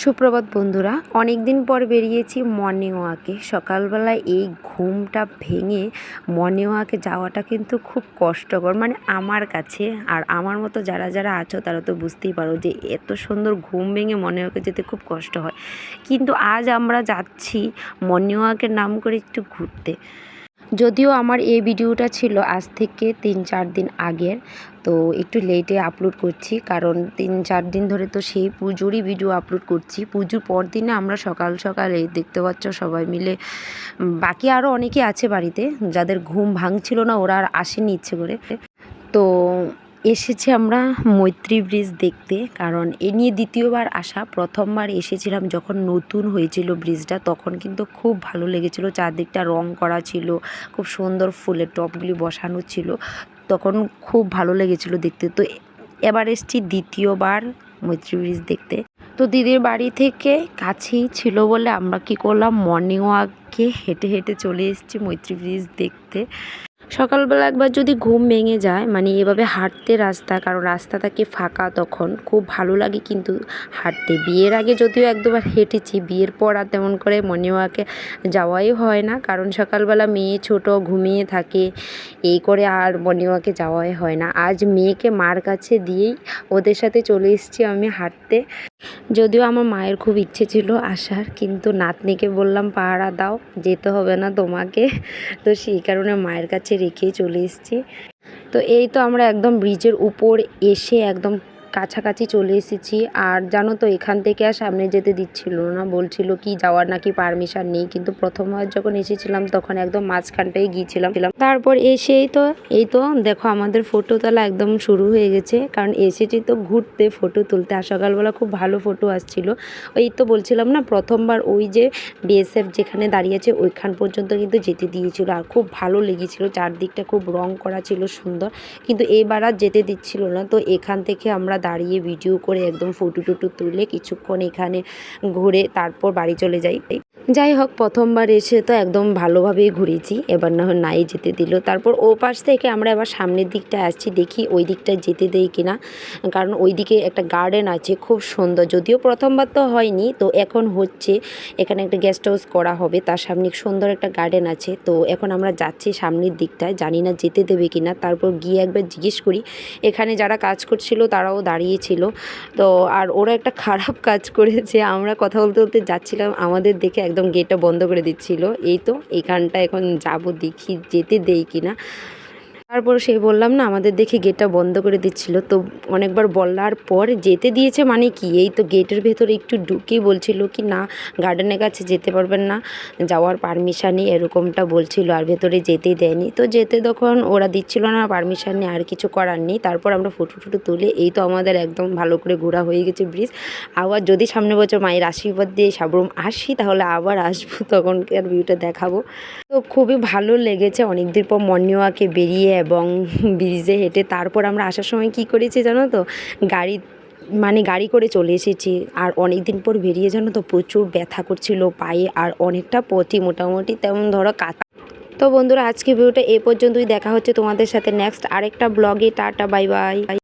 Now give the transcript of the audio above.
সুপ্রভাত বন্ধুরা অনেক দিন পর বেরিয়েছি মর্নিং ওয়াকে সকালবেলায় এই ঘুমটা ভেঙে মর্নিং ওয়াকে যাওয়াটা কিন্তু খুব কষ্টকর মানে আমার কাছে আর আমার মতো যারা যারা আছো তারা তো বুঝতেই পারো যে এত সুন্দর ঘুম ভেঙে মর্নিং ওয়াকে যেতে খুব কষ্ট হয়। কিন্তু আজ আমরা যাচ্ছি মর্নিং ওয়াকের নাম করে একটু ঘুরতে। যদিও আমার এই ভিডিওটা ছিল আজ থেকে তিন চার দিন আগের, তো একটু লেটে আপলোড করছি। কারণ তিন চার দিন ধরে তো সেই পুজোরই ভিডিও আপলোড করছি। পুজোর পর দিনে আমরা সকাল সকালে দেখতে পাচ্ছ সবাই মিলে বাকি আরও অনেকে আছে বাড়িতে, যাদের ঘুম ভাঙছিল না, ওরা আর আসেনি ইচ্ছে করে। তো এসেছি আমরা মৈত্রী ব্রিজ দেখতে, কারণ এ নিয়ে দ্বিতীয়বার আসা, প্রথমবার এসেছিলাম যখন নতুন হয়েছিল ব্রিজটা, তখন কিন্তু খুব ভালো লেগেছিল, চারদিকটা রং করা ছিল, খুব সুন্দর ফুলের টপগুলি বসানো ছিল, তখন খুব ভালো লেগেছিল দেখতে। তো এবার এসছি দ্বিতীয়বার মৈত্রী ব্রিজ দেখতে। তো দিদির বাড়ি থেকে কাছেই ছিল বলে আমরা কি করলাম মর্নিং ওয়াকে হেঁটে হেঁটে চলে এসেছি মৈত্রী ব্রিজ দেখতে। সকালবেলা একবার যদি ঘুম ভেঙে যায় মানে এভাবে হাঁটতে রাস্তা, কারণ রাস্তা থাকে ফাঁকা তখন, খুব ভালো লাগে কিন্তু হাঁটতে। বিয়ের আগে যদিও এক দুবার হেঁটেছি, বিয়ের পর আর তেমন করে মর্নিং ওয়াকে যাওয়াই হয় না, কারণ সকালবেলা মেয়ে ছোট ঘুমিয়ে থাকে, এই করে আর মর্নিং ওয়াকে যাওয়াই হয় না। আজ মেয়েকে মার কাছে দিয়েই ওদের সাথে চলে এসেছি আমি হাঁটতে। যদিও আমার মায়ের খুব ইচ্ছে ছিল আসার, কিন্তু নাতনিকে বললাম, পাহারা দাও, যেতে হবে না তোমাকে। তো সেই কারণে মায়ের কাছে রেখেই চলে এসেছি। তো এই তো আমরা একদম ব্রিজের উপর এসে একদম কাছাকাছি চলে এসেছি। আর জানো তো, এখান থেকে আর সামনে যেতে দিচ্ছিল না। বলছিল কি যাওয়ার নাকি পারমিশন নেই। কিন্তু প্রথমবার যখন এসেছিলাম, তখন একদম মাঝখানটাই গিয়েছিলাম। তারপর এসেই তো, এই তো, দেখো আমাদের ফটো তোলা একদম শুরু হয়ে গেছে। কারণ এসেছি তো ঘুরতে ফটো তুলতে। আর সকালবেলা খুব ভালো ফটো আসছিল। ওই তো বলছিলাম না, প্রথমবার ওই যে বিএসএফ যেখানে দাঁড়িয়েছে ওইখান পর্যন্ত কিন্তু যেতে দিয়েছিল। আর খুব ভালো লেগেছিল। চারদিকটা খুব রং করা ছিল সুন্দর। কিন্তু এবার আর যেতে দিচ্ছিল না। তো এখান থেকে আমরা দাঁড়িয়ে ভিডিও করে একদম ফটো টুটু তুলে কিছুক্ষণ এখানে ঘুরে তারপর বাড়ি চলে যাই। যাই হোক, প্রথমবার এসে তো একদম ভালোভাবেই ঘুরেছি। এবার না হয় নাই যেতে দিল। তারপর ও পাশ থেকে আমরা এবার সামনের দিকটা আসছি, দেখি ওই দিকটায় যেতে দেই কিনা। কারণ ওই দিকে একটা গার্ডেন আছে, খুব সুন্দর। যদিও প্রথমবার তো হয়নি, তো এখন হচ্ছে এখানে একটা গেস্ট হাউস করা হবে। তার সামনে সুন্দর একটা গার্ডেন আছে। তো এখন আমরা যাচ্ছি সামনের দিকটায়। জানি না যেতে দেবে কিনা। তারপর গিয়ে একবার জিজ্ঞেস করি। এখানে যারা কাজ করছিল, তারাও দাঁড়িয়েছিল। তো আর ওরা একটা খারাপ কাজ করেছে। আমরা কথা বলতে বলতে যাচ্ছিলাম। আমাদের দেখে একদম গেটটা বন্ধ করে দিচ্ছিল। এই তো এখানটা এখন যাব দেখি যেতে দেই কিনা। তারপর সে বললাম না, আমাদের দেখে গেটটা বন্ধ করে দিচ্ছিল। তো অনেকবার বলার পর যেতে দিয়েছে মানে কি? এই তো গেটের ভেতরে একটু ঢুকেই বলছিল কি, না গার্ডেনের কাছে যেতে পারবেন না, যাওয়ার পারমিশন নেই, এরকমটা বলছিল, আর ভেতরে যেতেই দেয়নি। তো যেতে তখন ওরা দিচ্ছিল না পারমিশান নেই, আর কিছু করার নেই। তারপর আমরা ফটো টুটো তুলে, এই তো আমাদের একদম ভালো করে ঘোরা হয়ে গেছে ব্রিজ। আবার যদি সামনে বছর মায়ের আশীর্বাদ দিয়ে সাবরুম আসি, তাহলে আবার আসব, তখনকার ভিউটা দেখাবো। তো খুবই ভালো লেগেছে অনেক দিন পর মর্নিং ওয়াকে বেরিয়ে এবং ব্রিজে হেঁটে তারপর আমরা আসার সময় কি করেছি জানো তো? গাড়ি মানে গাড়ি করে চলে এসেছি। আর অনেক দিন পর বেরিয়ে জানো তো, প্রচুর ব্যথা করছিল পায়ে আর অনেকটা পথই মোটামুটি তেমন ধরো কাতা। তো বন্ধুরা আজকে ভিডিওটা এ পর্যন্তই। দেখা হচ্ছে তোমাদের সাথে নেক্সট আরেকটা ব্লগে টাটা বাই বাই